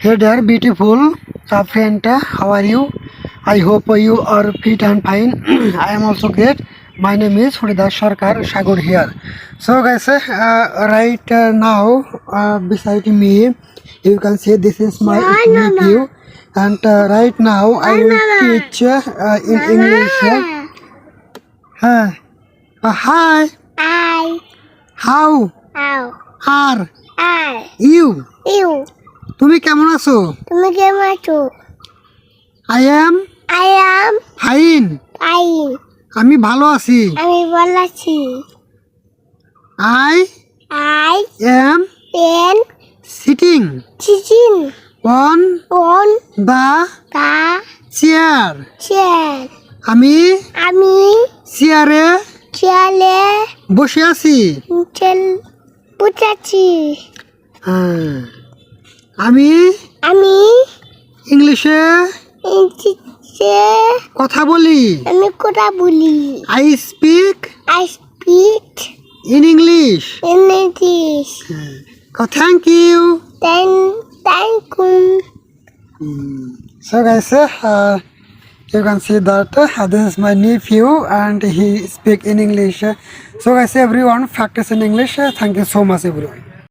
Hey there, beautiful uh, friend. How are you? I hope you are fit and fine. I am also great. My name is Hridas Sarkar Sagar here. So guys, uh, right uh, now uh, beside me, you can see this is my nephew. And uh, right now I will teach uh, in English. Uh, uh, hi, I, how ow, are I, you? you, তুমি কেমন আছো? তুমি কেমন আছো? I am I am fine fine. আমি ভালো আছি। আমি বলেছি I I am am sitting চিচিন on on the the chair chair. আমি আমি চেয়ারে চেয়ারে বসে আছি। চেল বুঝাচ্ছি হ্যাঁ। আমি আমি ইংলিশে ইংলিশে কথা বলি আমি কথা বলি I speak I speak in English in English. Thank you Then thank you. So guys, uh, you can see that uh, this is my nephew and he speak in English. So guys, everyone practice in English. Thank you so much everyone.